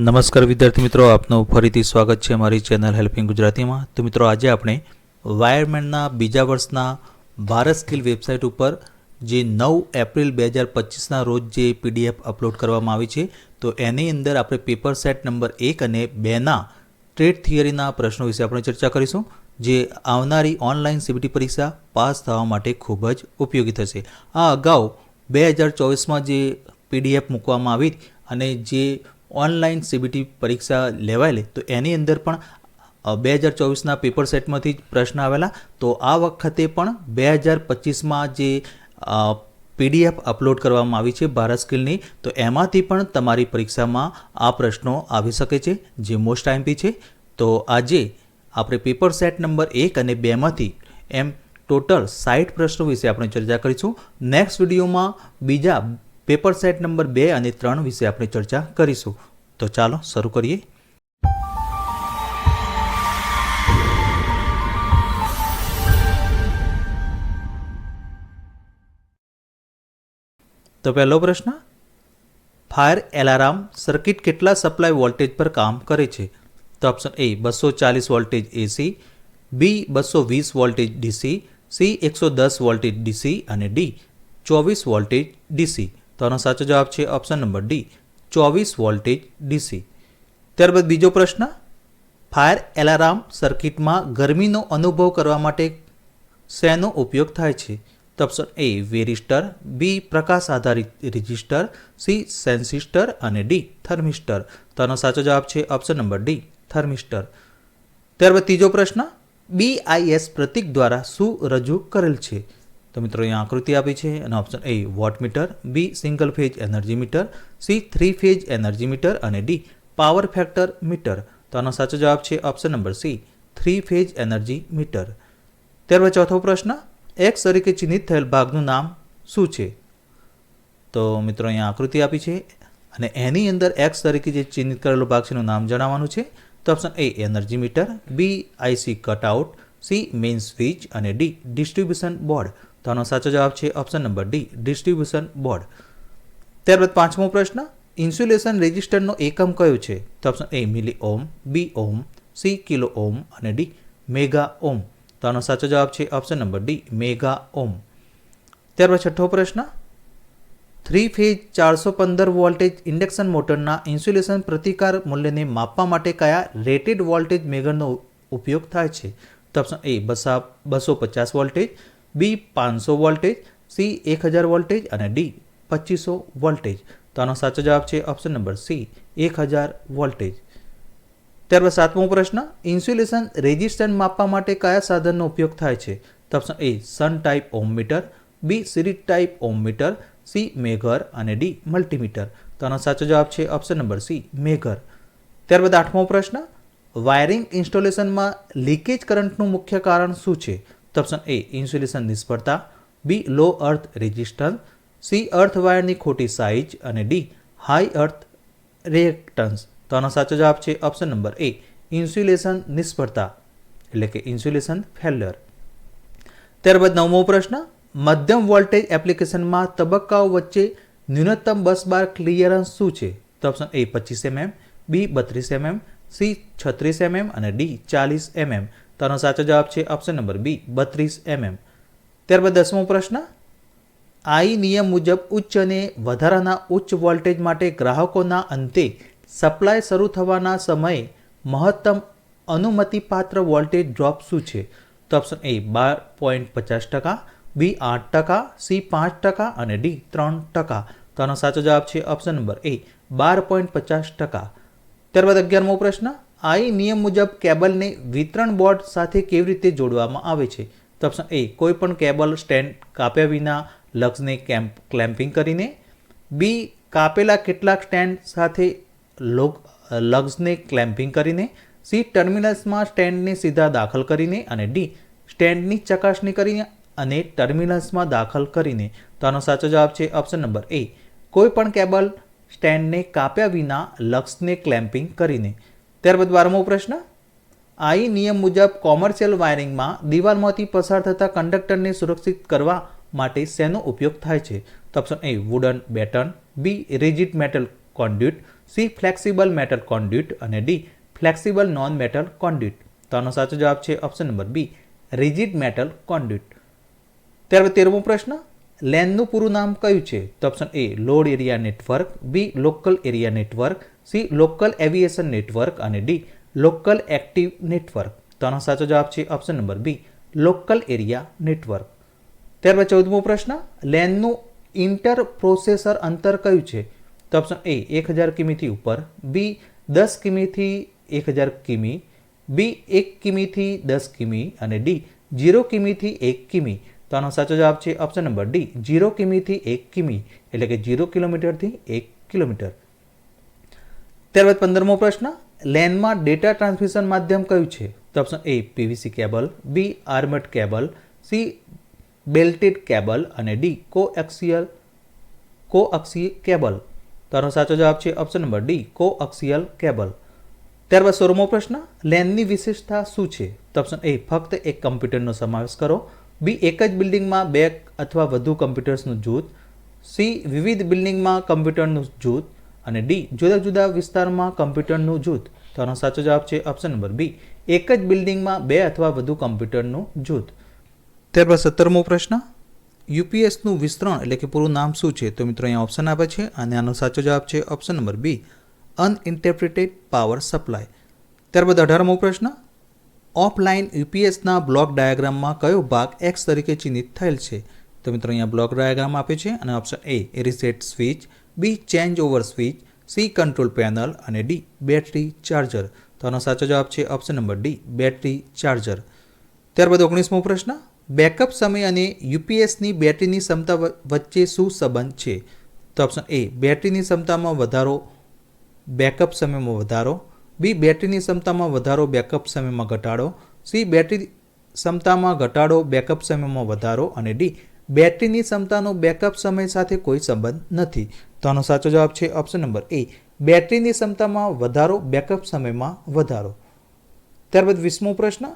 નમસ્કાર વિદ્યાર્થી મિત્રો, આપનું ફરીથી સ્વાગત છે મારી ચેનલ હેલ્પિંગ ગુજરાતીમાં. તો મિત્રો, આજે આપણે વાયરમેનના બીજા વર્ષના ભારત સ્કિલ વેબસાઇટ ઉપર જે નવ એપ્રિલ બે હજાર પચીસના રોજ જે પીડીએફ અપલોડ કરવામાં આવી છે, તો એની અંદર આપણે પેપર સેટ નંબર એક અને બેના ટ્રેડ થિયરીના પ્રશ્નો વિશે આપણે ચર્ચા કરીશું, જે આવનારી ઓનલાઈન સીબીટી પરીક્ષા પાસ થવા માટે ખૂબ જ ઉપયોગી થશે. આ અગાઉ બે હજાર ચોવીસમાં જે પીડીએફ મૂકવામાં આવી અને જે ઓનલાઈન સીબીટી પરીક્ષા લેવાયેલી, તો એની અંદર પણ બે હજાર ચોવીસના પેપર સેટમાંથી જ પ્રશ્ન આવેલા. તો આ વખતે પણ બે હજાર પચીસમાં જે પીડીએફ અપલોડ કરવામાં આવી છે ભારત સ્કિલની, તો એમાંથી પણ તમારી પરીક્ષામાં આ પ્રશ્નો આવી શકે છે, જે મોસ્ટ આઈમ્પી છે. તો આજે આપણે પેપર સેટ નંબર એક અને બેમાંથી એમ ટોટલ સાઠ પ્રશ્નો વિશે આપણે ચર્ચા કરીશું. નેક્સ્ટ વિડીયોમાં બીજા પેપર સેટ નંબર બે અને ત્રણ વિશે આપણે ચર્ચા કરીશું. તો ચાલો શરૂ કરીએ. તો પહેલો પ્રશ્ન, ફાયર એલાર્મ સર્કિટ કેટલા સપ્લાય વોલ્ટેજ પર કામ કરે છે? તો ઓપ્શન એ, બસો ચાલીસ વોલ્ટેજ એસી બી બસો વીસ વોલ્ટેજ ડીસી સી એકસો દસ વોલ્ટેજ ડીસી અને ડી ચોવીસ વોલ્ટેજ ડીસી તો આનો સાચો જવાબ છે ઓપ્શન નંબર ડી ચોવીસ વોલ્ટેજ ડીસી. ત્યારબાદ બીજો પ્રશ્ન, ફાયર એલાર્મ સર્કિટમાં ગરમીનો અનુભવ કરવા માટે શેનો ઉપયોગ થાય છે? તો ઓપ્શન એ વેરિસ્ટર બી, પ્રકાશ આધારિત રજિસ્ટર સી, સેન્સિસ્ટર અને ડી, થર્મિસ્ટર. તો આનો સાચો જવાબ છે ઓપ્શન નંબર ડી, થર્મિસ્ટર. ત્યારબાદ ત્રીજો પ્રશ્ન બીઆઈએસ પ્રતીક દ્વારા શું રજૂ કરેલ છે? તો મિત્રો અહીંયા આકૃતિ આપી છે અને option A watt meter B single phase energy meter C three phase energy meter અને ડી પાવર ફેક્ટર મીટર તો આનો સાચો જવાબ છે option number C three phase energy meter ત્યારબાદ ચોથો પ્રશ્ન એક્સ તરીકે ચિહ્નિત થયેલ ભાગનું નામ શું છે? તો મિત્રો અહીંયા આકૃતિ આપી છે અને એની અંદર એક્સ તરીકે જે ચિહ્નિત કરેલો ભાગ છે એનું નામ જણાવવાનું છે. તો option A energy meter B IC cutout C main switch અને ડી ડિસ્ટ્રીબ્યુશન બોર્ડ તો આનો સાચો જવાબ છે option number D distribution board ત્યારબાદ પાંચમો પ્રશ્ન ઇન્સ્યુલેશન રેજિસ્ટરનો એકમ કયો છે? તો option A milli ohm B ohm C kilo ohm અને ડી મેગા ઓમ તો આનો સાચો જવાબ છે option number D mega ohm ત્યારબાદ છઠ્ઠો પ્રશ્ન થ્રી ફેજ ચારસો પંદર વોલ્ટેજ ઇન્ડક્શન મોટરના ઇન્સ્યુલેશન પ્રતિકાર મૂલ્યને માપવા માટે કયા રેટેડ વોલ્ટેજ મેગરનો ઉપયોગ થાય છે? તો ઓપ્શન એ બસો પચાસ વોલ્ટેજ બી પાંચસો વોલ્ટેજ, સી એક હજાર વોલ્ટેજ અને ડી પચીસો વોલ્ટેજ. તો આનો સાચો જવાબ છે ઓપ્શન નંબર સી, એક હજાર વોલ્ટેજ. ત્યારબાદ સાતમો પ્રશ્ન, ઇન્સ્યુલેશન રેઝિસ્ટન્સ માપવા માટે કયા સાધનનો ઉપયોગ થાય છે? તો option A, shunt type ohm meter, B series type ohm meter, C megger અને ડી મલ્ટીમીટર. તો આનો સાચો જવાબ છે ઓપ્શન નંબર સી, મેઘર. ત્યારબાદ આઠમો પ્રશ્ન, વાયરિંગ ઇન્સ્ટોલેશનમાં લીકેજ કરંટનું મુખ્ય કારણ શું છે? તો ઓપ્શન એ ઇન્સ્યુલેશન નિષ્ફળતા, બી લો અર્થ રેઝિસ્ટન્સ સી અર્થ વાયરની ખોટી સાઇઝ અને ડી હાઈ અર્થ રિએક્ટન્સ તો આનો સાચો જવાબ છે ઓપ્શન નંબર એ ઇન્સ્યુલેશન નિષ્ફળતા, એટલે કે ઇન્સ્યુલેશન ફેલ્યર ત્યારબાદ નવમો પ્રશ્ન, મધ્યમ વોલ્ટેજ એપ્લિકેશનમાં તબક્કાઓ વચ્ચે ન્યૂનતમ બસ બાર ક્લિયરન્સ શું છે? તો ઓપ્શન એ પચીસ એમએમ, બી બત્રીસ એમએમ સી છત્રીસ એમએમ અને ડી ચાલીસ એમએમ. તો સાચો જવાબ છે ઓપ્શન નંબર બી, બત્રીસ એમએમ. ત્યારબાદ દસમો પ્રશ્ન. આઈ નિયમ મુજબ ઉચ્ચ અને વધારાના ઉચ્ચ વોલ્ટેજ માટે ગ્રાહકોના અંતે સપ્લાય શરૂ થવાના સમયે મહત્તમ અનુમતિપાત્ર વોલ્ટેજ ડ્રોપ શું છે? તો ઓપ્શન એ બાર પોઈન્ટ પચાસ ટકા, બી આઠ ટકા, સી પાંચ ટકા અને ડી ત્રણ ટકા. તો આનો સાચો જવાબ છે ઓપ્શન નંબર એ બાર પોઈન્ટ પચાસ ટકા. ત્યારબાદ અગિયારમો પ્રશ્ન, આઈ નિયમ મુજબ કેબલને વિતરણ બોર્ડ સાથે કેવી રીતે જોડવામાં આવે છે? તો ઓપ્શન એ કોઈ પણ કેબલ સ્ટેન્ડ કાપ્યા વિના લગ્સને કેમ્પ, ક્લેમ્પિંગ કરીને. બી કાપેલા કેટલાક સ્ટેન્ડ સાથે લોગ લગ્સને ક્લેમ્પિંગ કરીને. સી ટર્મિનલ્સમાં સ્ટેન્ડને સીધા દાખલ કરીને અને ડી સ્ટેન્ડની ચકાસણી કરીને અને ટર્મિનલ્સમાં દાખલ કરીને. તો આનો સાચો જવાબ છે ઓપ્શન નંબર એ કોઈ પણ કેબલ સ્ટેન્ડને કાપ્યા વિના લક્સને ક્લેમ્પિંગ કરીને. ત્યારબાદ બારમો પ્રશ્ન. આઈ નિયમ મુજબ કોમર્શિયલ વાયરિંગમાં દિવાલમાંથી પસાર થતા કંડક્ટરને સુરક્ષિત કરવા માટે શેનો ઉપયોગ થાય છે? તો option A wooden batten. B rigid metal conduit C flexible metal conduit અને D flexible non metal conduit તો આનો સાચો જવાબ છે option number B rigid metal conduit ત્યારબાદ તેરમો પ્રશ્ન. લેનનું પૂરું નામ કયું છે? તો option A load area network B local area network C local aviation network અને ડી લોકલ એક્ટિવ નેટવર્ક તો આનો સાચો જવાબ છે option number B local area network ત્યારબાદ ચૌદમો પ્રશ્ન, લેનનું ઇન્ટર પ્રોસેસર અંતર કયું છે? તો ઓપ્શન એ એક હજાર કિમીથી ઉપર બી દસ કિમીથી એક હજાર કિમી બી એક કિમીથી દસ કિમી અને ડી જીરો કિમીથી એક કિમી. તો આનો સાચો જવાબ છે ઓપ્શન નંબર ડી જીરો કિમીથી એક કિમી, એટલે કે જીરો કિલોમીટરથી એક કિલોમીટર. ત્યારબાદ પંદરમો પ્રશ્ન, લેનમાં ડેટા ટ્રાન્સમિશન માધ્યમ કયું છે? તો option A PVC cable B armoured cable C belted cable, અને ડી કોએક્સિયલ કોઅક્ષીય કેબલ. તો આનો સાચો જવાબ છે option number D coaxial cable. ત્યારબાદ સોળમો પ્રશ્ન, લેનની વિશેષતા શું છે? તો ઓપ્શન એ ફક્ત એક કમ્પ્યુટરનો સમાવેશ કરો. બી એક જ બિલ્ડિંગમાં બે અથવા વધુ કમ્પ્યુટર્સનું જૂથ, સી વિવિધ બિલ્ડિંગમાં કમ્પ્યુટરનું જૂથ અને ડી જુદા જુદા વિસ્તારમાં કમ્પ્યુટરનું જૂથ. તો આનો સાચો જવાબ છે ઓપ્શન નંબર બી. એક જ બિલ્ડિંગમાં બે અથવા વધુ કમ્પ્યુટરનું જૂથ. ત્યારબાદ સત્તરમો પ્રશ્ન. યુપીએસનું વિસ્તરણ એટલે કે પૂરું નામ શું છે? તો મિત્રો અહીંયા ઓપ્શન આપે છે અને આનો સાચો જવાબ છે option number B. Uninterrupted power supply. ત્યારબાદ અઢારમો પ્રશ્ન. ઓફલાઇન યુપીએસના બ્લોક ડાયાગ્રામમાં કયો ભાગ એક્સ તરીકે ચિહ્નિત થયેલ છે? તો મિત્રો અહીંયા બ્લોક ડાયાગ્રામ આપે છે અને option A reset switch B change over switch C control panel અને ડી બેટરી ચાર્જર તો આનો સાચો જવાબ છે option number D battery charger ત્યારબાદ ઓગણીસમો પ્રશ્ન બેકઅપ સમય અને યુપીએસની બેટરીની ક્ષમતા વચ્ચે શું સંબંધ છે? તો ઓપ્શન એ બેટરીની ક્ષમતામાં વધારો બેકઅપ સમયમાં વધારો બી બેટરીની ક્ષમતામાં વધારો બેકઅપ સમયમાં ઘટાડો, સી બેટરી ક્ષમતામાં ઘટાડો બેકઅપ સમયમાં વધારો અને ડી બેટરીની ક્ષમતાનો બેકઅપ સમય સાથે કોઈ સંબંધ નથી. તો આનો સાચો જવાબ છે ઓપ્શન નંબર એ. બેટરીની ક્ષમતામાં વધારો, બેકઅપ સમયમાં વધારો. ત્યારબાદ વીસમો પ્રશ્ન.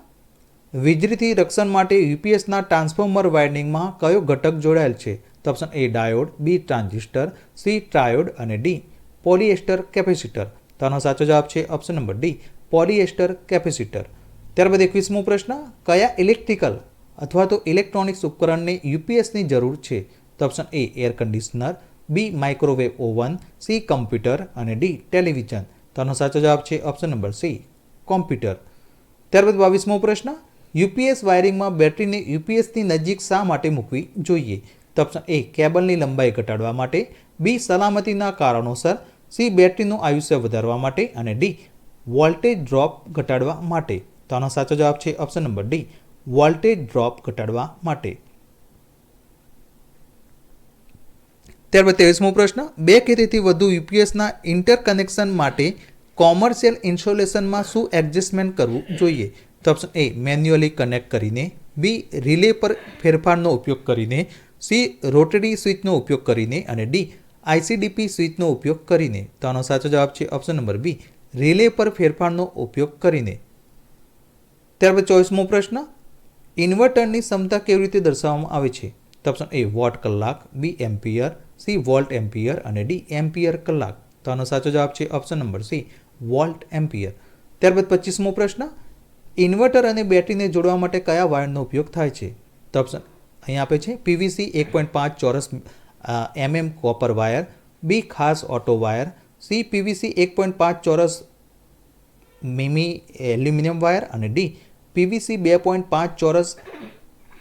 વીજળીથી રક્ષણ માટે યુપીએસના ટ્રાન્સફોર્મર વાયરિંગમાં કયો ઘટક જોડાયેલ છે? તો option A diode, B transistor, C triode અને ડી પોલિએસ્ટર કેપેસિટર. તો આનો સાચો જવાબ છે option number D polyester capacitor ત્યારબાદ એકવીસમો પ્રશ્ન, કયા ઇલેક્ટ્રિકલ અથવા તો ઇલેક્ટ્રોનિક્સ ઉપકરણને યુપીએસની જરૂર છે? તો option A air conditioner B microwave oven C computer અને ડી ટેલિવિઝન તો આનો સાચો જવાબ છે ઓપ્શન નંબર સી કોમ્પ્યુટર ત્યારબાદ બાવીસમો પ્રશ્ન યુપીએસ વાયરિંગમાં બેટરીને યુપીએસની નજીક શા માટે મૂકવી જોઈએ? તો ઓપ્શન એ કેબલની લંબાઈ ઘટાડવા માટે બી સલામતીના કારણોસર સી બેટરીનું આયુષ્ય વધારવા માટે અને ડી વોલ્ટેજ ડ્રોપ ઘટાડવા માટે. તો આનો સાચો જવાબ છે option number D voltage drop ઘટાડવા માટે. ત્યારબાદ ત્રેવીસમો પ્રશ્ન, બે કે તેથી વધુ યુપીએસના ઇન્ટરકનેક્શન માટે કોમર્શિયલ ઇન્સ્ટોલેશનમાં શું એડજસ્ટમેન્ટ કરવું જોઈએ? તો ઓપ્શન એ, મેન્યુઅલી કનેક્ટ કરીને. બી, રિલે પર ફેરફારનો ઉપયોગ કરીને. સી, રોટરી સ્વિચનો ઉપયોગ કરીને. અને ડી આઈસીડીપી સ્વિચનો ઉપયોગ કરીને તો આનો સાચો જવાબ છે ઓપ્શન નંબર બી, રિલે પર ફેરફારનો ઉપયોગ કરીને. ત્યારબાદ ચોવીસમો પ્રશ્ન, ઇન્વર્ટરની ક્ષમતા કેવી રીતે દર્શાવવામાં આવે છે? તો ઓપ્શન એ, વોટ કલાક, B, ampere, C, volt ampere અને ડી, એમ્પિયર કલાક. તો આનો સાચો જવાબ છે option number C, volt ampere. ત્યારબાદ પચીસમો પ્રશ્ન, ઇન્વર્ટર અને બેટરીને જોડવા માટે કયા વાયરનો ઉપયોગ થાય છે? તો ઓપ્શન અહીંયા આપે છે, પીવીસી એક પોઈન્ટ પાંચ ચોરસ એમએમ કોપર વાયર બી ખાસ ઓટો વાયર સી પીવીસી એક પોઈન્ટ પાંચ ચોરસ મીમી એલ્યુમિનિયમ વાયર અને ડી પીવીસી બે પોઈન્ટ પાંચ ચોરસ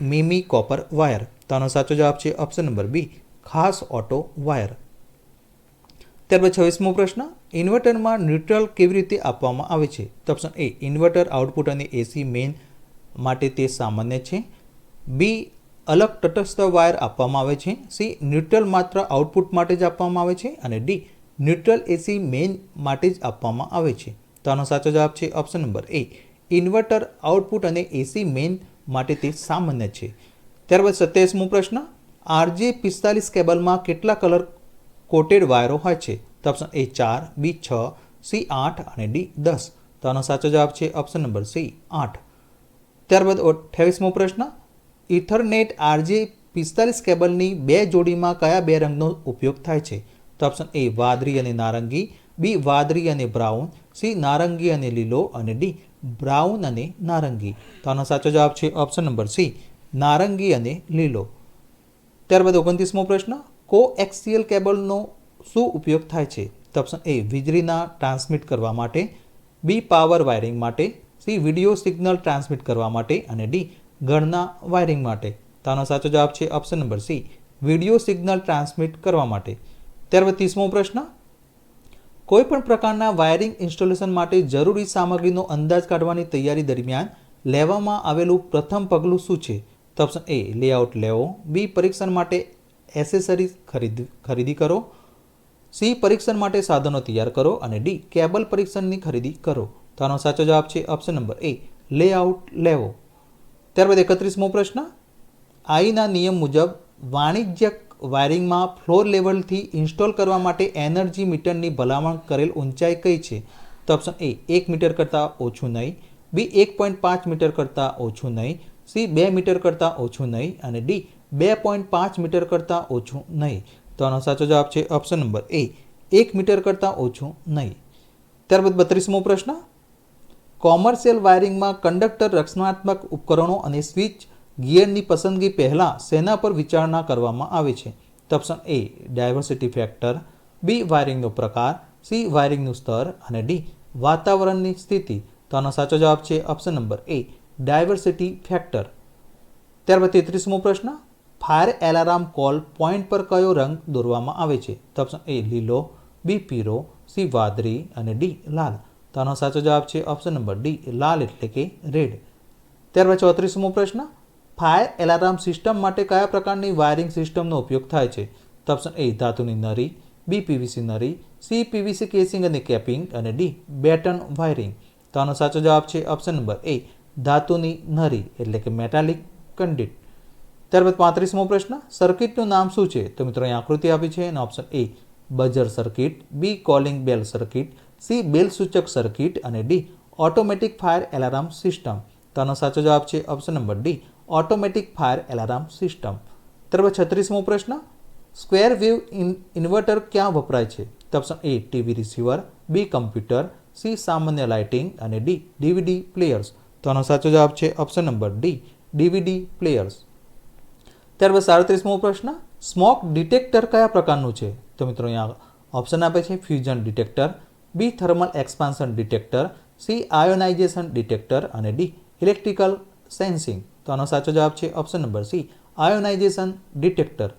મીમી કોપર વાયર તો સાચો જવાબ છે ઓપ્શન નંબર બી ખાસ ઓટો વાયર ત્યારબાદ છવ્વીસમો પ્રશ્ન, ઇન્વર્ટરમાં ન્યુટ્રલ કેવી રીતે આપવામાં આવે છે? તો ઓપ્શન એ ઇન્વર્ટર, આઉટપુટ અને એસી મેઇન માટે તે સામાન્ય છે. બી અલગ તટસ્થ વાયર આપવામાં આવે છે. સી, ન્યુટ્રલ માત્ર આઉટપુટ માટે જ આપવામાં આવે છે અને ડી, ન્યુટ્રલ એસી મેઇન માટે જ આપવામાં આવે છે. તો આનો સાચો જવાબ છે option number A. Inverter output અને એસી મેઇન માટે તે સામાન્ય છે. ત્યારબાદ સત્યાવીસમો પ્રશ્ન. આરજે પિસ્તાલીસ કેબલમાં કેટલા કલર કોટેડ વાયરો હોય છે? તો ઓપ્શન એ ચાર, બી છ, સી આઠ અને ડી દસ. તો આનો સાચો જવાબ છે ઓપ્શન નંબર સી આઠ. ત્યારબાદ અઠ્યાવીસમો પ્રશ્ન. ઇથરનેટ આરજે પિસ્તાલીસ કેબલની બે જોડીમાં કયા બે રંગનો ઉપયોગ થાય છે? તો ઓપ્શન એ વાદળી અને નારંગી, બી વાદળી અને બ્રાઉન, સી નારંગી અને લીલો અને ડી બ્રાઉન અને નારંગી. તો આનો સાચો જવાબ છે ઓપ્શન નંબર સી નારંગી અને લીલો. ત્યારબાદ ઓગણત્રીસમો પ્રશ્ન કો એક્સિયલ કેબલનો શું ઉપયોગ થાય છે? તો ઓપ્શન એ વીજળીના ટ્રાન્સમિટ કરવા માટે, બી પાવર વાયરિંગ માટે, સી વીડિયો સિગ્નલ ટ્રાન્સમિટ કરવા માટે અને ડી ઘરના વાયરિંગ માટે. તો આનો સાચો જવાબ છે option number C video signal transmit કરવા માટે. ત્યારબાદ ત્રીસમો પ્રશ્ન. કોઈપણ પ્રકારના વાયરિંગ ઇન્સ્ટોલેશન માટે જરૂરી સામગ્રીનો અંદાજ કાઢવાની તૈયારી દરમિયાન લેવામાં આવેલું પ્રથમ પગલું શું છે? તો ઓપ્શન એ લેઆઉટ લેવો. બી પરીક્ષણ માટે એસેસરીઝ ખરીદ, ખરીદી કરો. સી પરીક્ષણ માટે સાધનો તૈયાર કરો. અને ડી કેબલ પરીક્ષણની ખરીદી કરો. તો આનો સાચો જવાબ છે ઓપ્શન નંબર એ લેઆઉટ લેવો. ત્યારબાદ એકત્રીસમો પ્રશ્ન, આઈના નિયમ મુજબ વાણિજ્યક વાયરિંગમાં ફ્લોર લેવલથી ઇન્સ્ટોલ કરવા માટે એનર્જી મીટરની ભલામણ કરેલ ઊંચાઈ કઈ છે? તો ઓપ્શન એ, એક મીટર કરતાં ઓછું નહીં. બી, એક પોઈન્ટ પાંચ મીટર કરતાં ઓછું નહીં. સી, બે મીટર કરતાં ઓછું નહીં. અને ડી, બે પોઈન્ટ પાંચ મીટર કરતાં ઓછું નહીં. તો આનો સાચો જવાબ છે ઓપ્શન નંબર એ, એક મીટર કરતાં ઓછું નહીં. ત્યારબાદ બત્રીસમો પ્રશ્ન કોમર્શિયલ વાયરિંગમાં કંડક્ટર રક્ષણાત્મક ઉપકરણો અને સ્વિચ ગિયરની પસંદગી પહેલાં સેના પર વિચારણા કરવામાં આવે છે. Option A, diversity factor, B, વાયરિંગનો પ્રકાર, સી, વાયરિંગનું સ્તર અને ડી, વાતાવરણની સ્થિતિ. તો આનો સાચો જવાબ છે option number A, diversity factor. ત્યારબાદ તેત્રીસમો પ્રશ્ન, ફાયર એલાર્મ કોલ પોઈન્ટ પર કયો રંગ દોરવામાં આવે છે? તો ઓપ્શન એ, લીલો, બી પીરો સી, વાદળી અને ડી, લાલ. તો આનો સાચો જવાબ છે ઓપ્શન નંબર ડી લાલ એટલે કે રેડ ત્યારબાદ ચોત્રીસમો પ્રશ્ન ફાયર એલાર્મ સિસ્ટમ માટે કયા પ્રકારની વાયરિંગ સિસ્ટમનો ઉપયોગ થાય છે? તો ઓપ્શન એ ધાતુની નરી બી પીવીસી નરી સી પીવીસી કેસિંગ અને કેપિંગ અને ડી બેટન વાયરિંગ તો આનો સાચો જવાબ છે ઓપ્શન નંબર એ ધાતુની નરી, એટલે કે મેટાલિક કંડિટ ત્યારબાદ પાંત્રીસમો પ્રશ્ન સર્કિટનું નામ શું છે? તો મિત્રો, અહીં આકૃતિ આપી છે અને option A buzzer circuit B calling bell circuit C bell સૂચક સર્કિટ અને D automatic fire alarm system. તો આનો સાચો જવાબ છે option number D automatic fire alarm system. ત્યારબાદ છત્રીસમો પ્રશ્ન, સ્ક્વેર વેવ ઇન્વર્ટર ક્યાં વપરાય છે? તો option A TV receiver, B computer, C સામાન્ય લાઇટિંગ અને ડી ડીવીડી પ્લેયર્સ. તો આનો સાચો જવાબ છે option number D DVD players. ત્યારબાદ સાડત્રીસમો પ્રશ્ન, સ્મોક ડિટેક્ટર કયા પ્રકારનું છે? તો મિત્રો અહીંયા ઓપ્શન આપે છે fusion detector B thermal expansion detector, C ionisation detector અને ડી ઇલેક્ટ્રિકલ સેન્સિંગ. તો આનો સાચો જવાબ છે option number C, ionisation detector.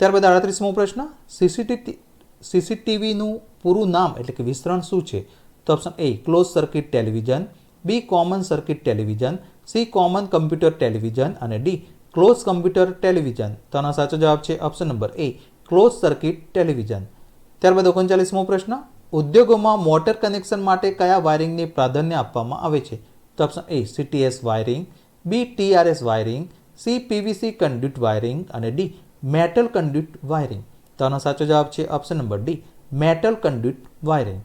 ત્યારબાદ આડત્રીસમો પ્રશ્ન, સીસીટી સીસીટીવીનું પૂરું નામ એટલે કે વિસ્તરણ શું છે? તો option A, close circuit television, B common circuit television, C common computer television અને ડી ક્લોઝ કમ્પ્યુટર ટેલિવિઝન. તો આનો સાચો જવાબ છે option number A, close circuit television. ત્યારબાદ ઓગણચાલીસમો પ્રશ્ન ઉદ્યોગોમાં મોટર કનેક્શન માટે કયા વાયરિંગને પ્રાધાન્ય આપવામાં આવે છે? તો option A CTS wiring B TRS wiring C PVC conduit wiring અને ડી મેટલ કન્ડ્યુટ વાયરિંગ તો આનો સાચો જવાબ છે option number D metal conduit wiring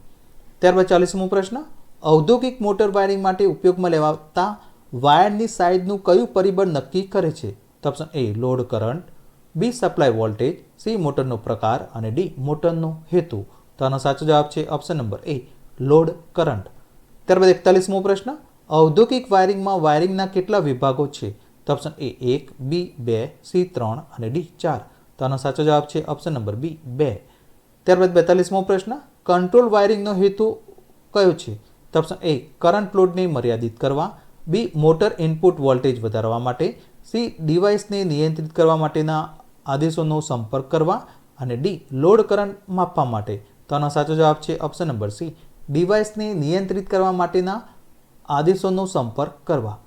ત્યારબાદ ચાલીસમો પ્રશ્ન, ઔદ્યોગિક મોટર વાયરિંગ માટે ઉપયોગમાં લેવાતા વાયરની સાઇઝનું કયું પરિબળ નક્કી કરે છે? તો option A load current B supply voltage C મોટરનો પ્રકાર અને ડી મોટરનો હેતુ. તો આનો સાચો જવાબ છે option number A load current ત્યારબાદ એકતાલીસમો પ્રશ્ન, ઔદ્યોગિક વાયરિંગમાં વાયરિંગના કેટલા વિભાગો છે? તો ઓપ્શન એ એક બી બે સી ત્રણ અને ડી ચાર. તો આનો સાચો જવાબ છે ઓપ્શન નંબર બી. બે ત્યારબાદ બેતાલીસમો પ્રશ્ન કંટ્રોલ વાયરિંગનો હેતુ કયો છે? તો ઓપ્શન એ કરંટ લોડને મર્યાદિત કરવા. બી મોટર ઇનપુટ વોલ્ટેજ વધારવા માટે. સી ડિવાઇસને નિયંત્રિત કરવા માટેના આદેશોનો સંપર્ક કરવા. અને ડી લોડ કરંટ માપવા માટે. તો આનો સાચો જવાબ છે ઓપ્શન નંબર સી ડિવાઇસને નિયંત્રિત કરવા માટેના આદેશોનો સંપર્ક કરવા.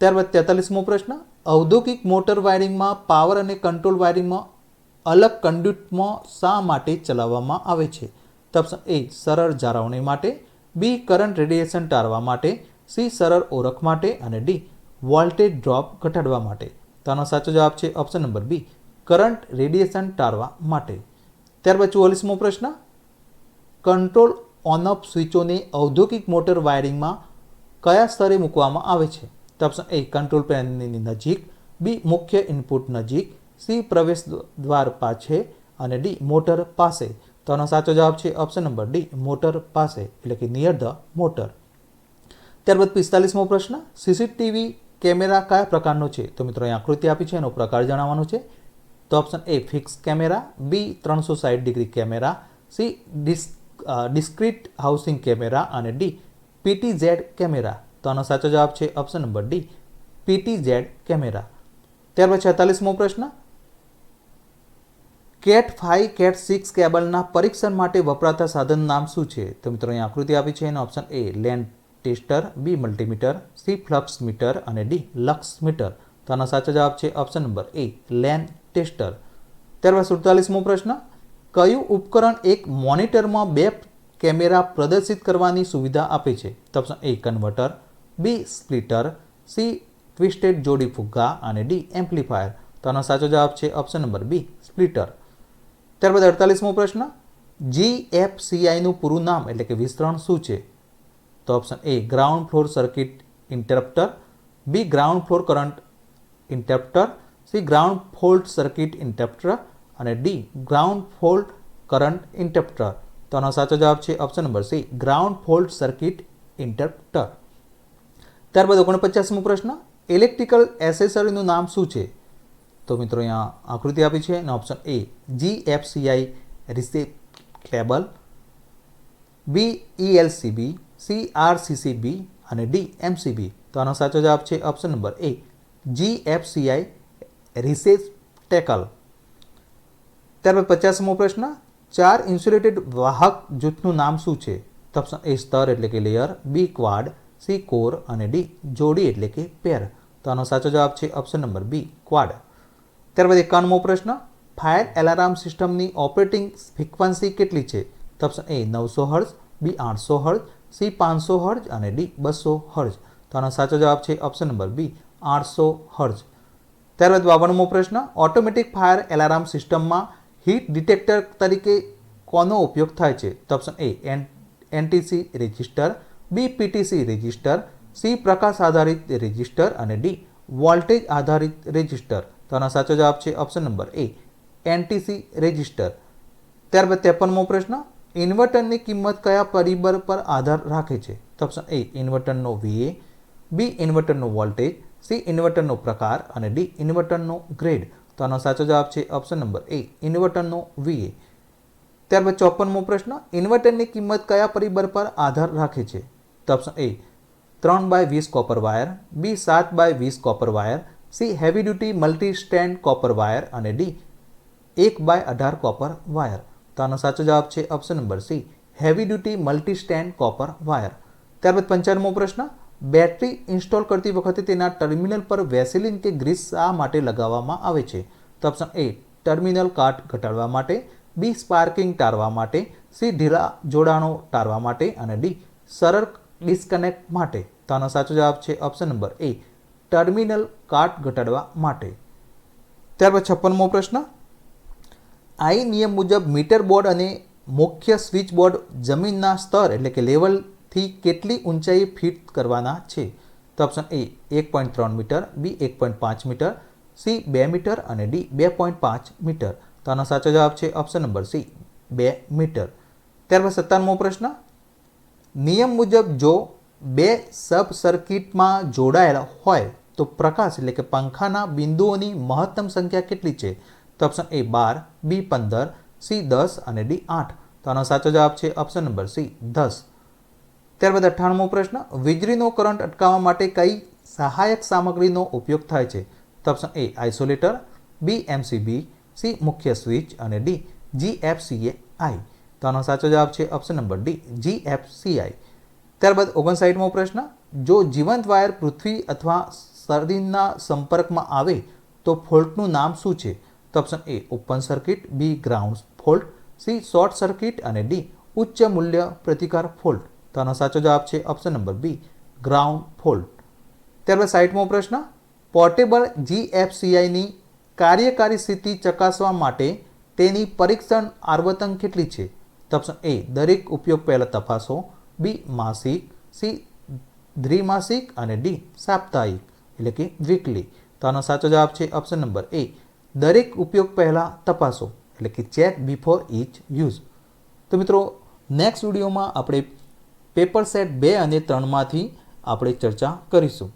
ત્યારબાદ તેતાલીસમો પ્રશ્ન. ઔદ્યોગિક મોટર વાયરિંગમાં પાવર અને કંટ્રોલ વાયરિંગમાં અલગ કન્ડ્યુટમાં શા માટે ચલાવવામાં આવે છે? ઓપ્શન એ સરળ જાળવણી માટે. બી કરંટ રેડિયેશન ટાળવા માટે. સી સરળ ઓળખ માટે. અને ડી વોલ્ટેજ ડ્રોપ ઘટાડવા માટે. તો આનો સાચો જવાબ છે option number B current radiation ટાળવા માટે. ત્યારબાદ ચુવાલીસમો પ્રશ્ન. કંટ્રોલ ઓન ઓફ સ્વિચોને ઔદ્યોગિક મોટર વાયરિંગમાં કયા સ્તરે મૂકવામાં આવે છે? તો ઓપ્શન એ કંટ્રોલ પેનની નજીક. બી મુખ્ય ઇનપુટ નજીક. સી પ્રવેશ દ્વાર પાછે અને ડી મોટર પાસે. તો આનો સાચો જવાબ છે ઓપ્શન નંબર ડી મોટર પાસે, એટલે કે નિયર ધ મોટર ત્યારબાદ પિસ્તાલીસમો પ્રશ્ન સીસીટીવી કેમેરા કયા પ્રકારનો છે? તો મિત્રો, અહીં આકૃતિ આપી છે, એનો પ્રકાર જણાવવાનો છે. તો option A fix camera B ત્રણસો સાઠ degree camera. C disk discrete housing camera અને ડી પીટીઝેડ કેમેરા તો આનો સાચો જવાબ છે option number D PTZ camera ત્યારબાદ છેતાલીસમો પ્રશ્ન. કેટ ફાઇવ કેટ સિક્સ કેબલના પરીક્ષણ માટે વપરાતા સાધન નામ શું છે? તો મિત્રો, અહીં આકૃતિ આપી છે, એનો option A land tester B multimeter C flux meter અને ડી લક્સ મીટર તો આનો સાચો જવાબ છે option number A LAN tester ત્યારબાદ સુડતાલીસમો પ્રશ્ન. કયું ઉપકરણ એક મોનિટરમાં બે કેમેરા પ્રદર્શિત કરવાની સુવિધા આપે છે? તો option A converter, B splitter, C twisted જોડી ફુગ્ગા અને ડી એમ્પ્લીફાયર. તો આનો સાચો જવાબ છે ઓપ્શન નંબર બી, સ્પ્લિટર. ત્યારબાદ અડતાલીસમો પ્રશ્ન. જી એફ સીઆઈનું પૂરું નામ એટલે કે વિસ્તરણ શું છે? તો option A ground floor circuit interrupter, B ground floor current interrupter, C ground fault circuit interrupter અને D ground fault current interrupter તો આનો સાચો જવાબ છે option number C ground fault circuit interrupter ત્યારબાદ ઓગણપચાસમો પ્રશ્ન ઇલેક્ટ્રિકલ એસેસરીનું નામ શું છે? તો મિત્રો અહીંયા આકૃતિ આપી છે અને option A G F CI receptacle B ELCB C RCCB અને ડી એમસીબી તો આનો સાચો જવાબ છે option number A G F CI receptacle ત્યારબાદ પચાસમો પ્રશ્ન, ચાર ઇન્સ્યુલેટેડ વાહક જૂથનું નામ શું છે? ઓપ્શન એ સ્તર એટલે કે layer B quad C core અને ડી જોડી એટલે કે પેર તો આનો સાચો જવાબ છે ઓપ્શન નંબર બી ક્વાડ ત્યારબાદ એકાવનમો પ્રશ્ન ફાયર એલાર્મ સિસ્ટમની ઓપરેટિંગ ફ્રિકવન્સી કેટલી છે? તો ઓપ્શન એ નવસો હર્જ બી આઠસો હર્જ સી પાંચસો હર્જ અને ડી બસો હર્જ તો આનો સાચો જવાબ છે ઓપ્શન નંબર બી આઠસો હર્જ ત્યારબાદ બાવનમો પ્રશ્ન ઓટોમેટિક ફાયર એલાર્મ સિસ્ટમમાં હીટ ડિટેક્ટર તરીકે કોનો ઉપયોગ થાય છે? તો option A NTC register B PTC register C પ્રકાશ આધારિત રજિસ્ટર અને ડી વોલ્ટેજ આધારિત રજિસ્ટર તો આનો સાચો જવાબ છે option number A NTC register ત્યારબાદ ત્રેપનમો પ્રશ્ન, ઇન્વર્ટરની કિંમત કયા પરિબળ પર આધાર રાખે છે? તો ઓપ્શન એ ઇન્વર્ટરનો વીએ બી ઇન્વર્ટરનો વોલ્ટેજ સી ઇન્વર્ટરનો પ્રકાર અને ડી ઇન્વર્ટરનો ગ્રેડ તો આનો સાચો જવાબ છે ઓપ્શન નંબર એ ઇન્વર્ટરનો વીએ ત્યારબાદ ચોપનમો પ્રશ્ન, ઇન્વર્ટરની કિંમત કયા પરિબળ પર આધાર રાખે છે? તો ઓપ્શન એ ત્રણ બાય વીસ કોપર વાયર બી સાત બાય વીસ copper wire C heavy duty multi stand copper wire અને ડી એક બાય અઢાર કોપર વાયર તો આનો સાચો જવાબ છે option number C heavy duty multi stand copper wire ત્યારબાદ પંચાણમો પ્રશ્ન બેટરી ઇન્સ્ટોલ કરતી વખતે તેના ટર્મિનલ પર વેસેલિન કે ગ્રીસ શા માટે લગાવવામાં આવે છે? તો ઓપ્શન એ, ટર્મિનલ કાટ ઘટાડવા માટે, બી, સ્પાર્કિંગ ટાળવા માટે, સી, ઢીલા જોડાણો ટાળવા માટે અને ડી, સરળ ડિસ્કનેક્ટ માટે. તો આનો સાચો જવાબ છે ઓપ્શન નંબર એ, ટર્મિનલ કાટ ઘટાડવા માટે. ત્યારબાદ છપ્પનમો પ્રશ્ન. આઈ નિયમ મુજબ મીટર બોર્ડ અને મુખ્ય સ્વિચ બોર્ડ જમીનના સ્તર એટલે કે લેવલથી કેટલી ઊંચાઈ ફિટ કરવાના છે? તો ઓપ્શન એ એક પોઈન્ટ ત્રણ મીટર બી એક પોઈન્ટ પાંચ મીટર સી બે મીટર અને ડી બે પોઈન્ટ પાંચ મીટર. તો આનો સાચો જવાબ છે ઓપ્શન નંબર સી બે મીટર. ત્યારબાદ સત્તાવનમો પ્રશ્ન, નિયમ મુજબ જો બે સબ સર્કિટમાં જોડાયેલા હોય, તો પ્રકાશ એટલે કે પંખાના બિંદુઓની મહત્તમ સંખ્યા કેટલી છે? તો ઓપ્શન એ બાર બી પંદર સી દસ અને ડી આઠ. તો આનો સાચો જવાબ છે ઓપ્શન નંબર સી દસ. ત્યારબાદ અઠ્ઠાણમો પ્રશ્ન, વીજળીનો કરંટ અટકાવવા માટે કઈ સહાયક સામગ્રીનો ઉપયોગ થાય છે? તો option A isolator B MCB C મુખ્ય સ્વિચ અને D G F C I તો આનો સાચો જવાબ છે option number D G F C I ત્યારબાદ ઓગણસાઠમો પ્રશ્ન, જો જીવંત વાયર પૃથ્વી અથવા શરીરના સંપર્કમાં આવે, તો ફોલ્ટનું નામ શું છે? તો option A open circuit B ground fault C short circuit અને ડી ઉચ્ચ મૂલ્ય પ્રતિકાર ફોલ્ટ. તો આનો સાચો જવાબ છે option number B ground fault ત્યારબાદ સાઈઠમો પ્રશ્ન પોર્ટેબલ જીએફસીઆઈની કાર્યકારી સ્થિતિ ચકાસવા માટે તેની પરીક્ષણ આવર્તન કેટલી છે? તો ઓપ્શન એ દરેક ઉપયોગ પહેલાં તપાસો. બી માસિક. સી દ્વિમાસિક. અને ડી સાપ્તાહિક, એટલે કે વીકલી તો આનો સાચો જવાબ છે ઓપ્શન નંબર એ દરેક ઉપયોગ પહેલાં તપાસો, એટલે કે ચેક બિફોર ઇચ યુઝ તો મિત્રો નેક્સ્ટ વિડીયોમાં આપણે પેપર સેટ બે અને ત્રણમાંથી આપણે ચર્ચા કરીશું.